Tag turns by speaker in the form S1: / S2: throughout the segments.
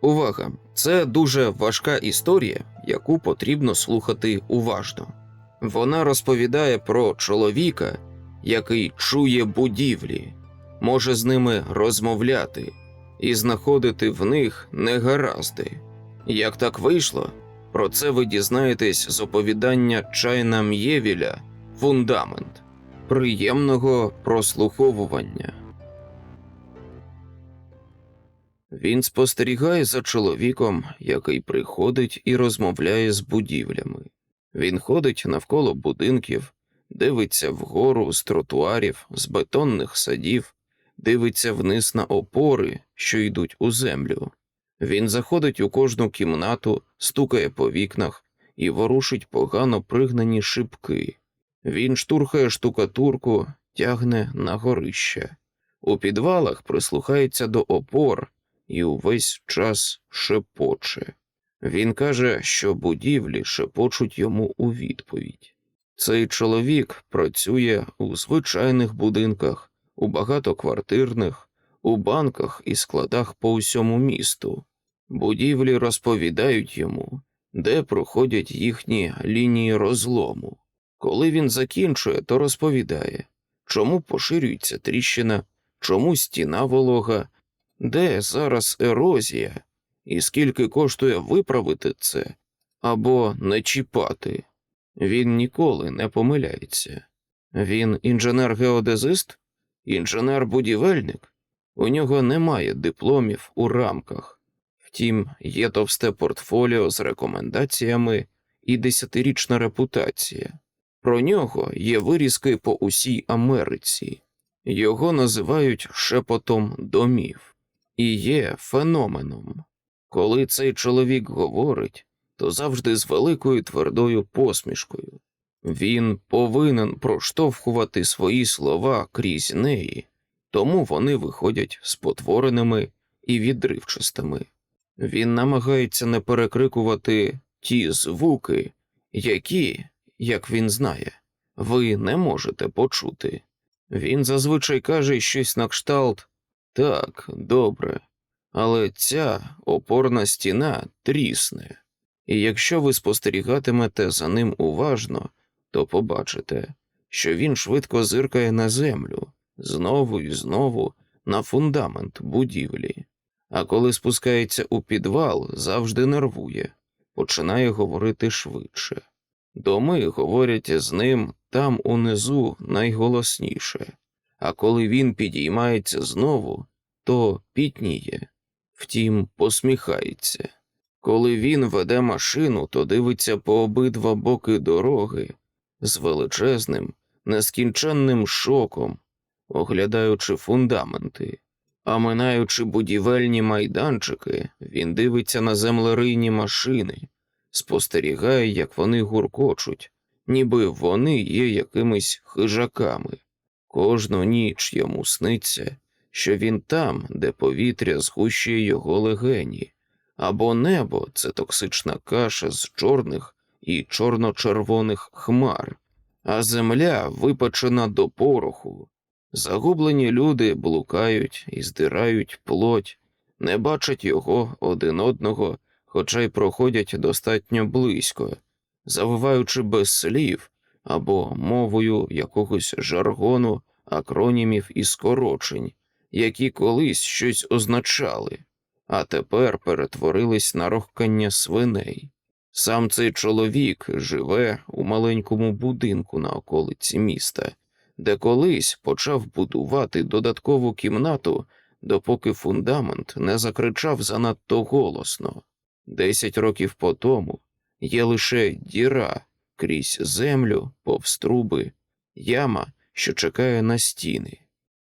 S1: Увага! Це дуже важка історія, яку потрібно слухати уважно. Вона розповідає про чоловіка, який чує будівлі, може з ними розмовляти і знаходити в них негаразди. Як так вийшло, про це ви дізнаєтесь з оповідання Чайна М'євіля Фундамент. Приємного прослуховування. Він спостерігає за чоловіком, який приходить і розмовляє з будівлями. Він ходить навколо будинків, дивиться вгору з тротуарів, з бетонних садів, дивиться вниз на опори, що йдуть у землю. Він заходить у кожну кімнату, стукає по вікнах і ворушить погано пригнані шибки. Він штурхає штукатурку, тягне на горище. У підвалах прислухається до опор і увесь час шепоче. Він каже, що будівлі шепочуть йому у відповідь. Цей чоловік працює у звичайних будинках, у багатоквартирних, у банках і складах по усьому місту. Будівлі розповідають йому, де проходять їхні лінії розлому. Коли він закінчує, то розповідає, чому поширюється тріщина, чому стіна волога, де зараз ерозія, і скільки коштує виправити це або не чіпати. Він ніколи не помиляється. Він інженер-геодезист, інженер-будівельник. У нього немає дипломів у рамках. Втім, є товсте портфоліо з рекомендаціями і десятирічна репутація. Про нього є вирізки по усій Америці. Його називають шепотом домів і є феноменом. Коли цей чоловік говорить, то завжди з великою твердою посмішкою. Він повинен проштовхувати свої слова крізь неї, тому вони виходять спотвореними і відривчастими. Він намагається не перекрикувати ті звуки, які, як він знає, ви не можете почути. Він зазвичай каже щось на кшталт так, добре, але ця опорна стіна трісне, і якщо ви спостерігатимете за ним уважно, то побачите, що він швидко зиркає на землю знову і знову на фундамент будівлі, а коли спускається у підвал, завжди нервує, починає говорити швидше. Доми говорять з ним там унизу найголосніше, а коли він підіймається знову, то пітніє, втім, посміхається. Коли він веде машину, то дивиться по обидва боки дороги з величезним, нескінченним шоком, оглядаючи фундаменти, а минаючи будівельні майданчики, він дивиться на землерийні машини, спостерігає, як вони гуркочуть, ніби вони є якимись хижаками. Кожну ніч йому сниться, що він там, де повітря згущує його легені, або небо це токсична каша з чорних і чорно-червоних хмар, а земля випечена до пороху. Загублені люди блукають і здирають плоть, не бачать його один одного, хоча й проходять достатньо близько, завиваючи без слів або мовою якогось жаргону, акронімів і скорочень, які колись щось означали, а тепер перетворились на рохкання свиней. Сам цей чоловік живе у маленькому будинку на околиці міста, де колись почав будувати додаткову кімнату, допоки фундамент не закричав занадто голосно. Десять років по тому є лише діра крізь землю, повз труби, яма, що чекає на стіни.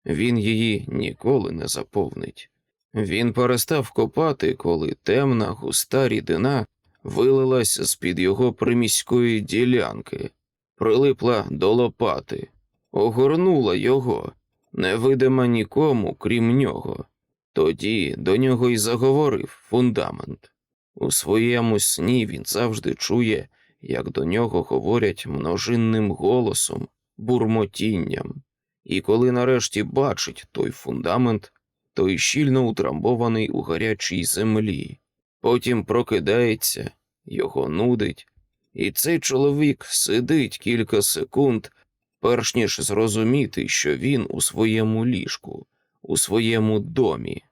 S1: Він її ніколи не заповнить. Він перестав копати, коли темна густа рідина вилилась з-під його приміської ділянки, прилипла до лопати, огорнула його, невидима нікому, крім нього. Тоді до нього й заговорив фундамент. У своєму сні він завжди чує, як до нього говорять множинним голосом, бурмотінням, і коли нарешті бачить той фундамент, той щільно утрамбований у гарячій землі, Потім прокидається, його нудить, і цей чоловік сидить кілька секунд, перш ніж зрозуміти, що він у своєму ліжку, у своєму домі,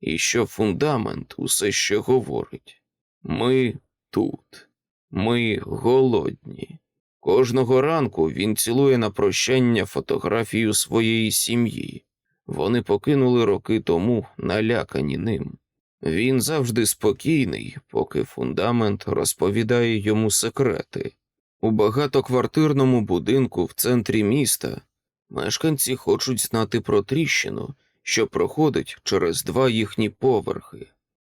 S1: і що фундамент усе ще говорить. Ми тут, ми голодні. Кожного ранку він цілує на прощання фотографію своєї сім'ї. Вони покинули роки тому, налякані ним. Він завжди спокійний, поки фундамент розповідає йому секрети. У багатоквартирному будинку в центрі міста мешканці хочуть знати про тріщину, що проходить через два їхні поверхи.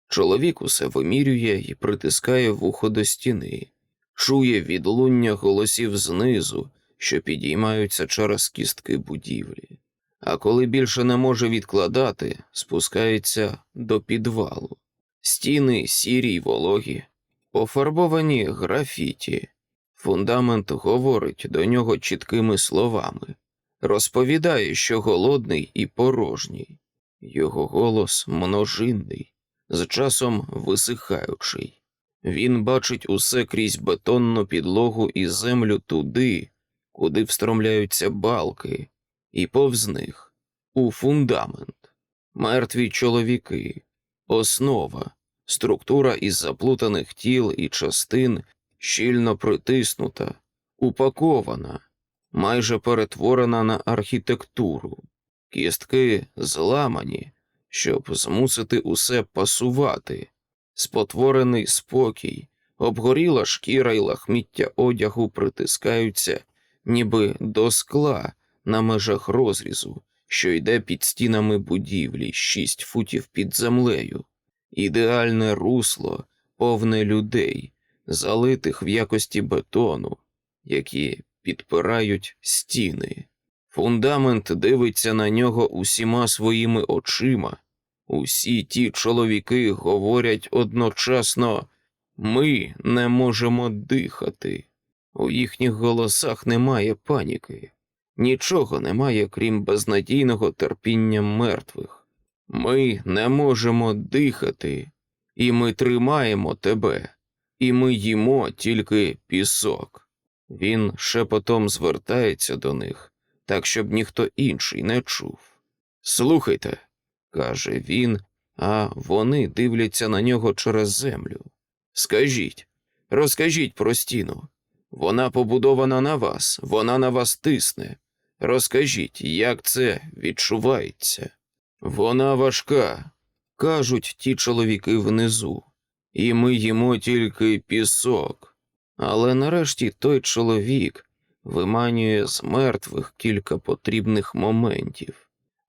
S1: Чоловік усе вимірює і притискає вухо до стіни, чує відлуння голосів знизу, що підіймаються через кістки будівлі. А коли більше не може відкладати, спускається до підвалу. Стіни сірі й вологі, пофарбовані графіті. Фундамент говорить до нього чіткими словами, розповідає, що голодний і порожній. Його голос множинний, з часом висихаючий. Він бачить усе крізь бетонну підлогу і землю туди, куди встромляються балки, і повз них у фундамент, мертві чоловіки, основа, структура із заплутаних тіл і частин щільно притиснута, упакована, майже перетворена на архітектуру, кістки зламані, щоб змусити усе пасувати, спотворений спокій, обгоріла шкіра й лахміття одягу притискаються, ніби до скла на межах розрізу, що йде під стінами будівлі шість футів під землею, ідеальне русло, повне людей, залитих в якості бетону, які підпирають стіни. Фундамент дивиться на нього усіма своїми очима. Усі ті чоловіки говорять одночасно ми не можемо дихати. У їхніх голосах немає паніки, нічого немає, крім безнадійного терпіння мертвих. Ми не можемо дихати, і ми тримаємо тебе, і ми їмо тільки пісок. Він шепотом звертається до них, так щоб ніхто інший не чув. Слухайте, каже він, а вони дивляться на нього через землю. Скажіть, розкажіть про стіну. Вона побудована на вас, вона на вас тисне. Розкажіть, як це відчувається? Вона важка, кажуть ті чоловіки внизу, і ми їмо тільки пісок. Але нарешті той чоловік виманює з мертвих кілька потрібних моментів.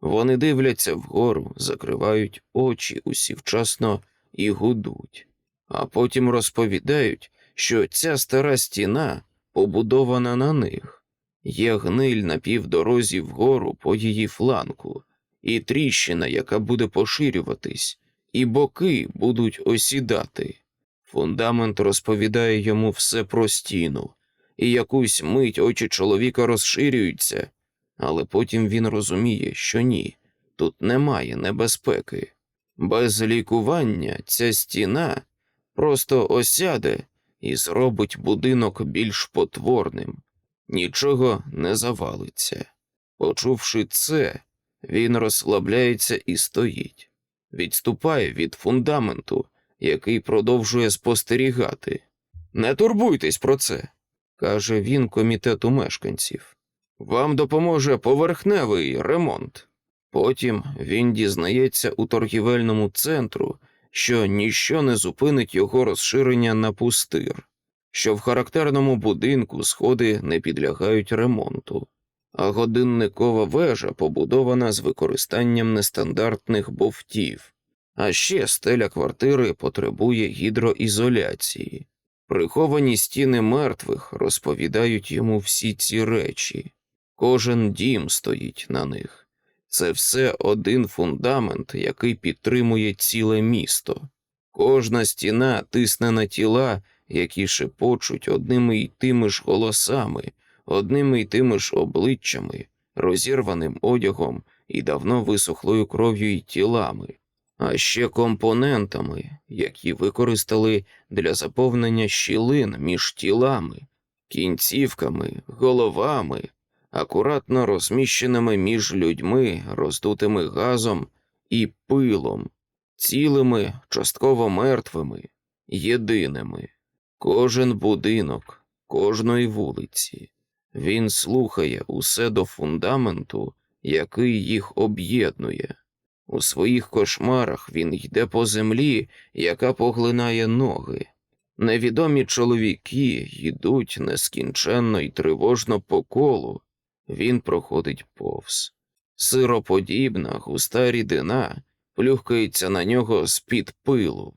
S1: Вони дивляться вгору, закривають очі усі вчасно і гудуть, а потім розповідають, що ця стара стіна побудована на них, є гниль на півдорозі вгору по її фланку, і тріщина, яка буде поширюватись, і боки будуть осідати. Фундамент розповідає йому все про стіну, і якусь мить очі чоловіка розширюються, але потім він розуміє, що ні, тут немає небезпеки. Без лікування ця стіна просто осяде і зробить будинок більш потворним, нічого не завалиться. Почувши це, він розслабляється і стоїть, відступає від фундаменту, який продовжує спостерігати. Не турбуйтесь про це, каже він комітету мешканців. Вам допоможе поверхневий ремонт. Потім він дізнається у торгівельному центру, що ніщо не зупинить його розширення на пустир, що в характерному будинку сходи не підлягають ремонту, а годинникова вежа побудована з використанням нестандартних бовтів, а ще стеля квартири потребує гідроізоляції. Приховані стіни мертвих розповідають йому всі ці речі, кожен дім стоїть на них. Це все один фундамент, який підтримує ціле місто. Кожна стіна тисне на тіла, які шепочуть одними й тими ж голосами, одними й тими ж обличчями, розірваним одягом і давно висохлою кров'ю й тілами. а ще компонентами, які використали для заповнення щілин між тілами, кінцівками, головами, акуратно розміщеними між людьми, роздутими газом і пилом, цілими, частково мертвими, єдиними. Кожен будинок, кожної вулиці. Він слухає усе до фундаменту, який їх об'єднує. У своїх кошмарах він йде по землі, яка поглинає ноги. Невідомі чоловіки йдуть нескінченно і тривожно по колу. Він проходить повз. Сироподібна густа рідина плюхкається на нього з-під пилу.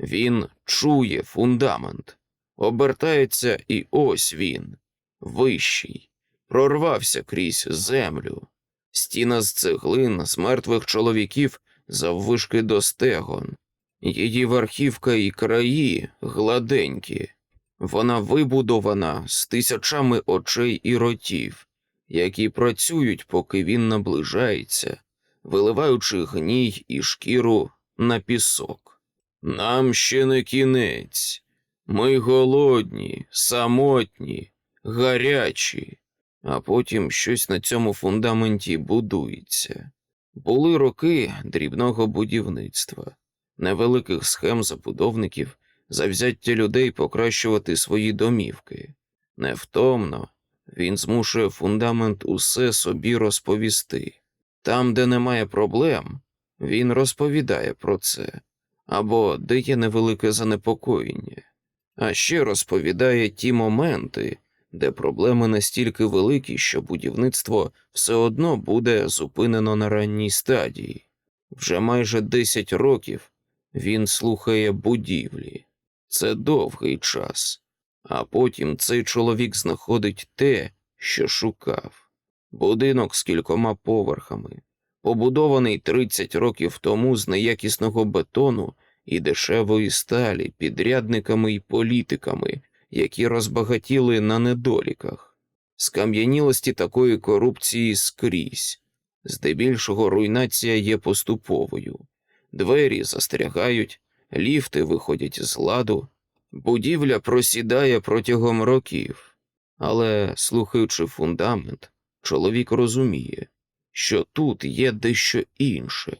S1: Він чує фундамент, обертається, і ось він, вищий, прорвався крізь землю. Стіна з цеглин з мертвих чоловіків заввишки до стегон. Її верхівка і краї гладенькі. Вона вибудована з тисячами очей і ротів, які працюють, поки він наближається, виливаючи гній і шкіру на пісок. Нам ще не кінець. Ми голодні, самотні, гарячі, а потім щось на цьому фундаменті будується. Були роки дрібного будівництва, невеликих схем забудовників, завзяття людей покращувати свої домівки. Невтомно він змушує фундамент усе собі розповісти. Там, де немає проблем, він розповідає про це, або де є невелике занепокоєння, а ще розповідає ті моменти, де проблеми настільки великі, що будівництво все одно буде зупинено на ранній стадії. Вже майже 10 років він слухає будівлі. Це довгий час, а потім цей чоловік знаходить те, що шукав. Будинок з кількома поверхами, побудований 30 років тому з неякісного бетону і дешевої сталі, підрядниками і політиками, які розбагатіли на недоліках, скам'янілості такої корупції скрізь, здебільшого руйнація є поступовою, двері застрягають, ліфти виходять з ладу, будівля просідає протягом років, але, слухаючи фундамент, чоловік розуміє, що тут є дещо інше,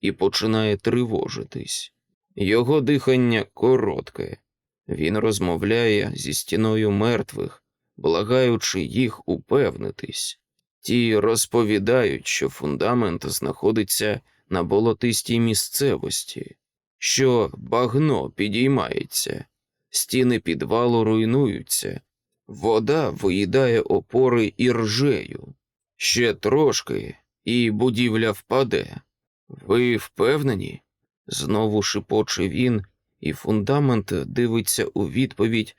S1: і починає тривожитись. Його дихання коротке, він розмовляє зі стіною мертвих, благаючи їх упевнитись. Ті розповідають, що фундамент знаходиться на болотистій місцевості, що багно підіймається, стіни підвалу руйнуються, вода виїдає опори іржею. Ще трошки, і будівля впаде. Ви впевнені? Знову шипоче він, і фундамент дивиться у відповідь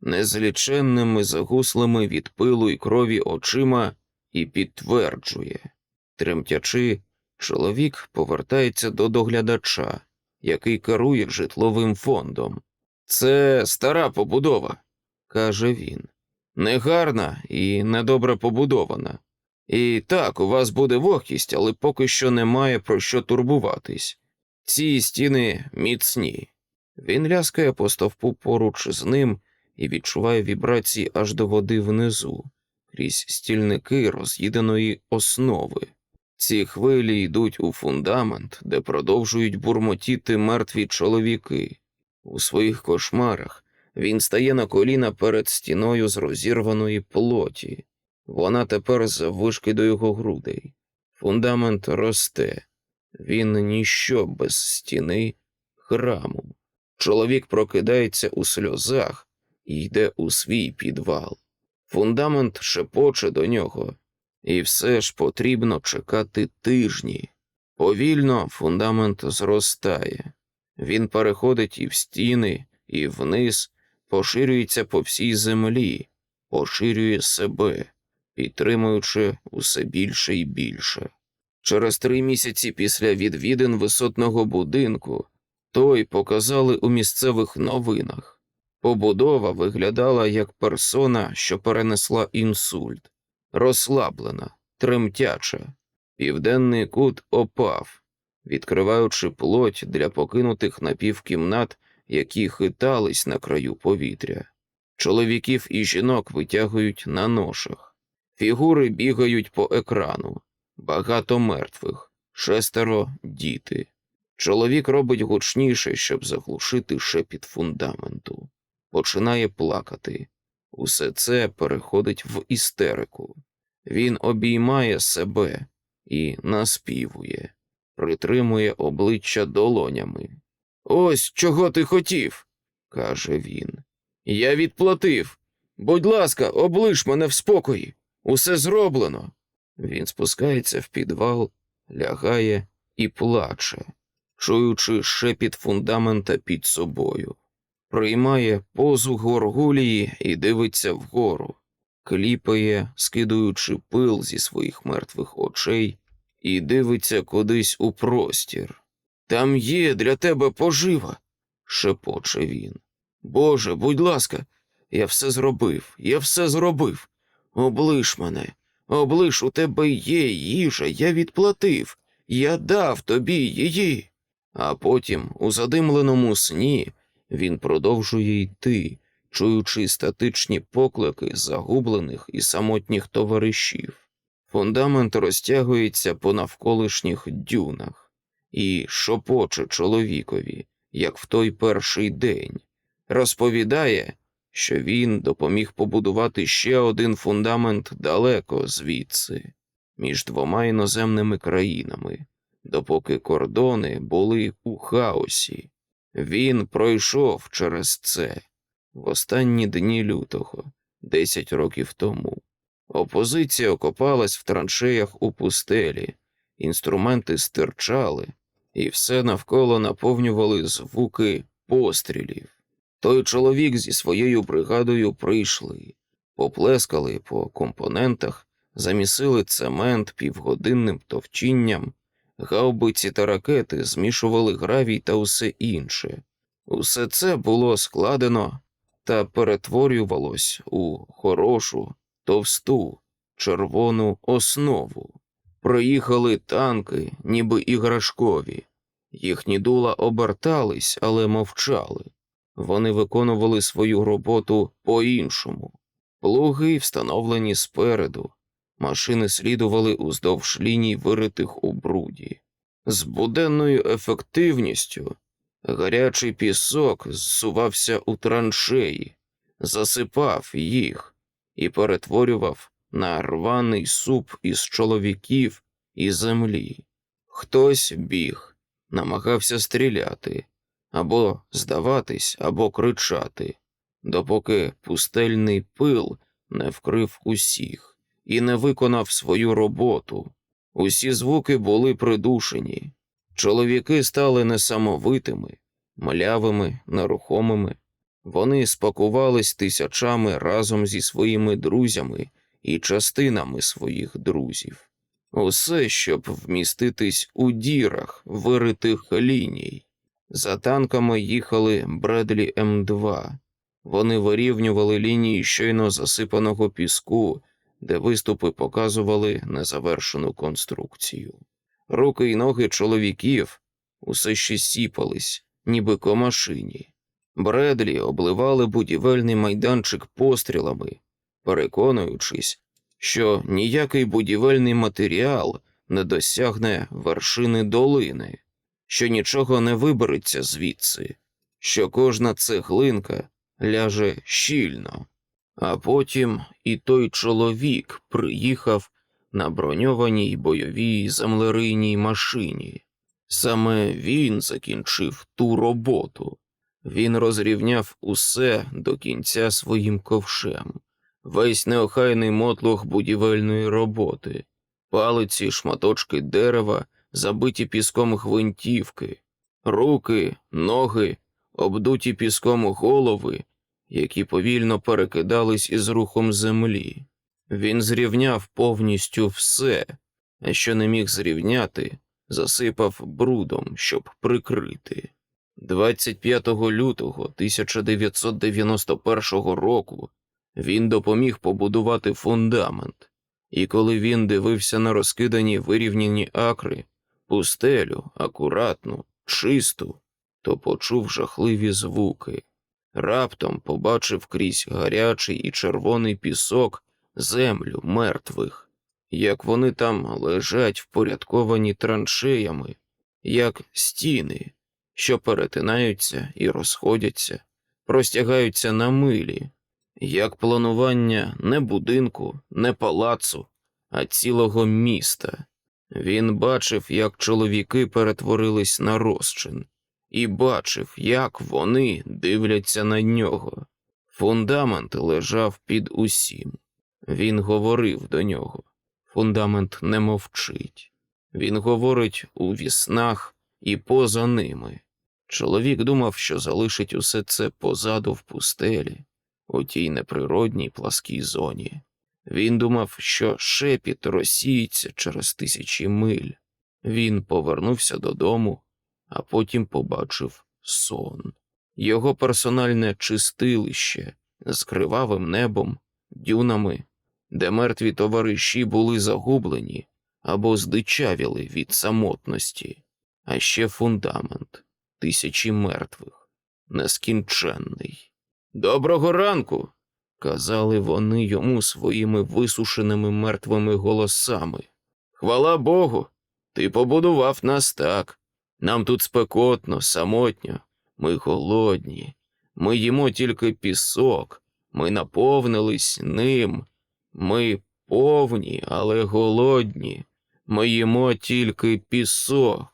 S1: незліченними загуслими від пилу і крові очима і підтверджує. Тремтячи, чоловік повертається до доглядача, який керує житловим фондом. Це стара побудова, каже він. Негарна і недобре побудована. І так, у вас буде вогкість, але поки що немає про що турбуватись. Ці стіни міцні. Він ляскає по стовпу поруч з ним і відчуває вібрації аж до води внизу, крізь стільники роз'їденої основи. Ці хвилі йдуть у фундамент, де продовжують бурмотіти мертві чоловіки. У своїх кошмарах він стає на коліна перед стіною з розірваної плоті. Вона тепер заввишки до його грудей. Фундамент росте. Він ніщо без стіни храму. Чоловік прокидається у сльозах і йде у свій підвал. Фундамент шепоче до нього, і все ж потрібно чекати тижні. Повільно фундамент зростає. Він переходить і в стіни, і вниз, поширюється по всій землі, поширює себе, підтримуючи усе більше і більше. Через три місяці після відвідин висотного будинку той показали у місцевих новинах. Побудова виглядала як персона, що перенесла інсульт, розслаблена, тремтяча. Південний кут опав, відкриваючи плоть для покинутих напівкімнат, які хитались на краю повітря. Чоловіків і жінок витягують на ношах. Фігури бігають по екрану. Багато мертвих, шестеро діти. Чоловік робить гучніше, щоб заглушити шепіт фундаменту. Починає плакати. Усе це переходить в істерику. Він обіймає себе і наспівує, притримує обличчя долонями. Ось чого ти хотів, каже він. Я відплатив. Будь ласка, облиш мене в спокої. Усе зроблено. Він спускається в підвал, лягає і плаче, чуючи шепіт фундамента під собою. Приймає позу горгулії і дивиться вгору, кліпає, скидуючи пил зі своїх мертвих очей, і дивиться кудись у простір. Там є для тебе пожива, шепоче він. Боже, будь ласка, я все зробив, я все зробив. Облиш мене, облиш у тебе є їжа, я відплатив, я дав тобі її. А потім, у задимленому сні, він продовжує йти, чуючи статичні поклики загублених і самотніх товаришів. Фундамент розтягується по навколишніх дюнах і шопоче чоловікові, як в той перший день. Розповідає, що він допоміг побудувати ще один фундамент далеко звідси, між двома іноземними країнами, допоки кордони були у хаосі. Він пройшов через це в останні дні лютого, десять років тому. Опозиція окопалась в траншеях у пустелі, інструменти стирчали, і все навколо наповнювали звуки пострілів. Той чоловік зі своєю бригадою прийшли, поплескали по компонентах, замісили цемент півгодинним товчінням, гаубиці та ракети змішували гравій та усе інше. Усе це було складено та перетворювалось у хорошу, товсту, червону основу. Проїхали танки, ніби іграшкові. Їхні дула обертались, але мовчали. Вони виконували свою роботу по-іншому. Плуги встановлені спереду, машини слідували уздовж ліній, виритих у бруді. З буденною ефективністю гарячий пісок зсувався у траншеї, засипав їх і перетворював на рваний суп із чоловіків і землі. Хтось біг, намагався стріляти або здаватись, або кричати, допоки пустельний пил не вкрив усіх і не виконав свою роботу. Усі звуки були придушені. Чоловіки стали несамовитими, млявими, нерухомими. Вони спакувались тисячами разом зі своїми друзями і частинами своїх друзів. Усе, щоб вміститись у дірах виритих ліній. За танками їхали Бредлі М2. Вони вирівнювали лінії щойно засипаного піску, де виступи показували незавершену конструкцію. Руки й ноги чоловіків усе ще сіпались, ніби по машині. Бредлі обливали будівельний майданчик пострілами, переконуючись, що ніякий будівельний матеріал не досягне вершини долини, що нічого не вибереться звідси, що кожна цеглинка ляже щільно. А потім і той чоловік приїхав на броньованій бойовій землерийній машині. Саме він закінчив ту роботу. Він розрівняв усе до кінця своїм ковшем, весь неохайний мотлох будівельної роботи, палиці, шматочки дерева, забиті піском гвинтівки, руки, ноги, обдуті піском голови, які повільно перекидались із рухом землі. Він зрівняв повністю все, а що не міг зрівняти, засипав брудом, щоб прикрити. 25 лютого 1991 року він допоміг побудувати фундамент, і коли він дивився на розкидані вирівняні акри, пустелю, акуратну, чисту, то почув жахливі звуки. Раптом побачив крізь гарячий і червоний пісок землю мертвих, як вони там лежать впорядковані траншеями, як стіни, що перетинаються і розходяться, простягаються на милі, як планування не будинку, не палацу, а цілого міста. Він бачив, як чоловіки перетворились на розчин, і бачив, як вони дивляться на нього. Фундамент лежав під усім. Він говорив до нього. Фундамент не мовчить. Він говорить у віснах і поза ними. Чоловік думав, що залишить усе це позаду в пустелі, у тій неприродній пласкій зоні. Він думав, що шепіт розсіється через тисячі миль. Він повернувся додому, а потім побачив сон. Його персональне чистилище з кривавим небом, дюнами, де мертві товариші були загублені або здичавіли від самотності, а ще фундамент, тисячі мертвих, нескінченний. Доброго ранку! казали вони йому своїми висушеними мертвими голосами. Хвала Богу, ти побудував нас так. Нам тут спекотно, самотньо, ми голодні, ми їмо тільки пісок, ми наповнились ним, ми повні, але голодні, ми їмо тільки пісок.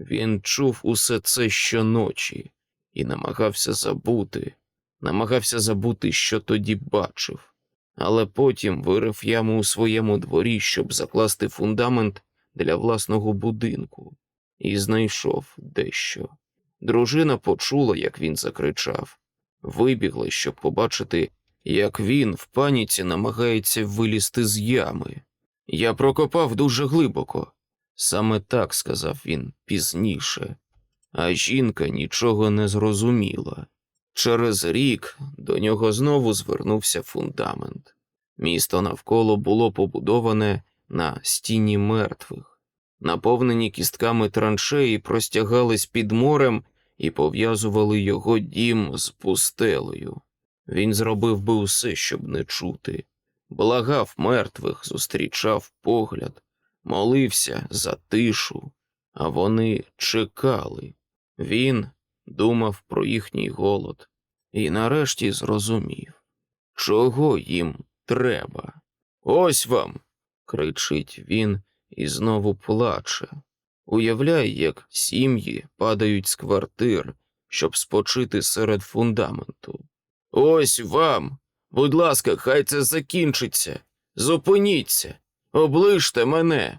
S1: Він чув усе це щоночі і намагався забути, намагався забути, що тоді бачив, але потім вирив яму у своєму дворі, щоб закласти фундамент для власного будинку, і знайшов дещо. Дружина почула, як він закричав, вибігла, щоб побачити, як він в паніці намагається вилізти з ями. Я прокопав дуже глибоко. Саме так сказав він пізніше, а жінка нічого не зрозуміла. Через рік до нього знову звернувся фундамент. Місто навколо було побудоване на стіні мертвих, наповнені кістками траншеї простягались під морем і пов'язували його дім з пустелею. Він зробив би усе, щоб не чути, благав мертвих, зустрічав погляд, молився за тишу, а вони чекали. Він думав про їхній голод і нарешті зрозумів, чого їм треба. Ось вам. кричить він і знову плаче. Уявляй, як сім'ї падають з квартир, щоб спочити серед фундаменту. Ось вам. Будь ласка, хай це закінчиться. Зупиніться, оближте мене.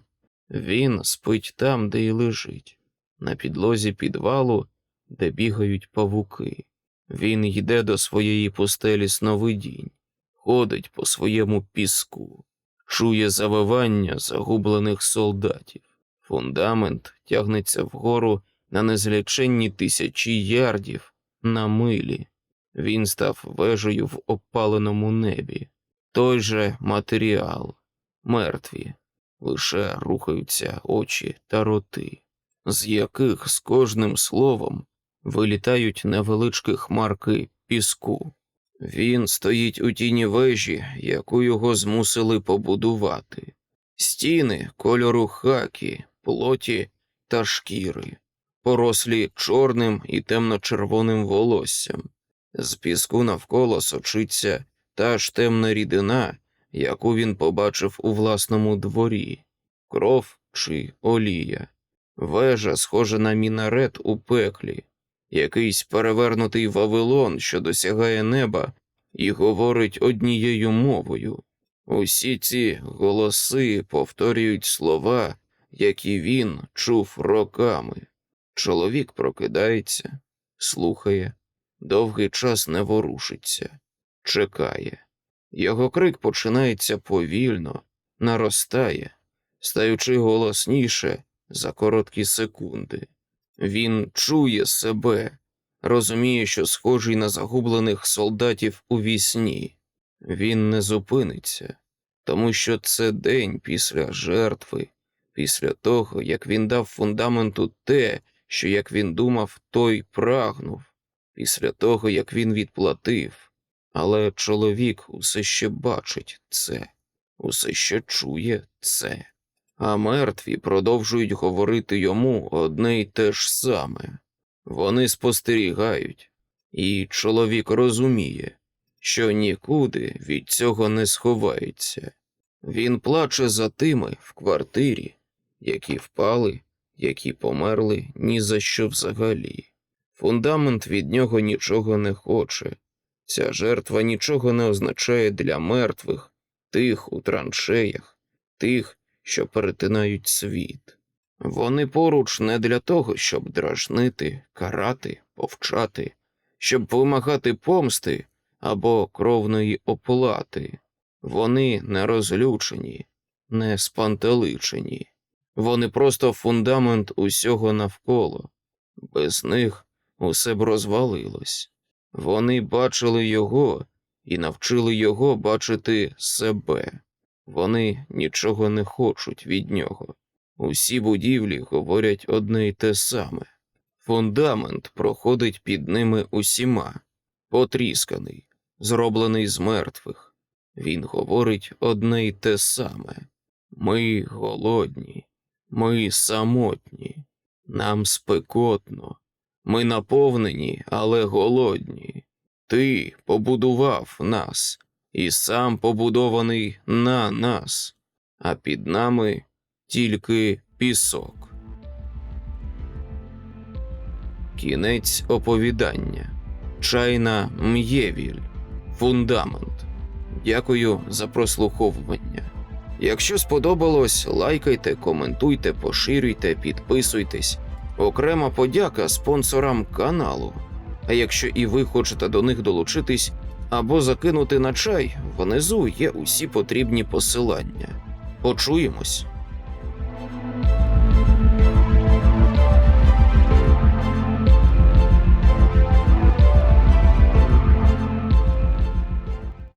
S1: Він спить там, де й лежить, на підлозі підвалу, де бігають павуки. Він йде до своєї постелі сновидінь, ходить по своєму піску, чує завивання загублених солдатів. Фундамент тягнеться вгору на незліченні тисячі ярдів на милі. Він став вежею в опаленому небі. Той же матеріал, мертві, лише рухаються очі та роти, з яких з кожним словом вилітають невеличкі хмарки піску. Він стоїть у тіні вежі, яку його змусили побудувати. Стіни кольору хакі, плоті та шкіри, порослі чорним і темно-червоним волоссям. З піску навколо сочиться та ж темна рідина, яку він побачив у власному дворі, кров чи олія. Вежа схожа на мінарет у пеклі, якийсь перевернутий Вавилон, що досягає неба і говорить однією мовою. Усі ці голоси повторюють слова, які він чув роками. Чоловік прокидається, слухає, довгий час не ворушиться, чекає. Його крик починається повільно, наростає, стаючи голосніше за короткі секунди. Він чує себе, розуміє, що схожий на загублених солдатів у вісні. Він не зупиниться, тому що це день після жертви, Після того, як він дав фундаменту те, що, як він думав, той прагнув, після того, як він відплатив. Але чоловік усе ще бачить це, усе ще чує це. А мертві продовжують говорити йому одне й те ж саме. Вони спостерігають, і чоловік розуміє, що нікуди від цього не сховається. Він плаче за тими в квартирі, які впали, які померли ні за що взагалі. Фундамент від нього нічого не хоче. Ця жертва нічого не означає для мертвих, тих у траншеях, тих, що перетинають світ. Вони поруч не для того, щоб дражнити, карати, повчати, щоб вимагати помсти або кровної оплати. Вони не розлючені, не спантеличені. Вони просто фундамент усього навколо. Без них усе б розвалилось. Вони бачили його і навчили його бачити себе. Вони нічого не хочуть від нього. Усі будівлі говорять одне й те саме. Фундамент проходить під ними усіма, потрісканий, зроблений з мертвих. Він говорить одне й те саме. Ми голодні, ми самотні, нам спекотно, ми наповнені, але голодні. Ти побудував нас, і сам побудований на нас, а під нами тільки пісок. Кінець оповідання. Чайна М'євіль. Фундамент. Дякую за прослуховування. Якщо сподобалось, лайкайте, коментуйте, поширюйте, підписуйтесь. Окрема подяка спонсорам каналу. А якщо і ви хочете до них долучитись або закинути на чай, внизу є усі потрібні посилання. Почуємось.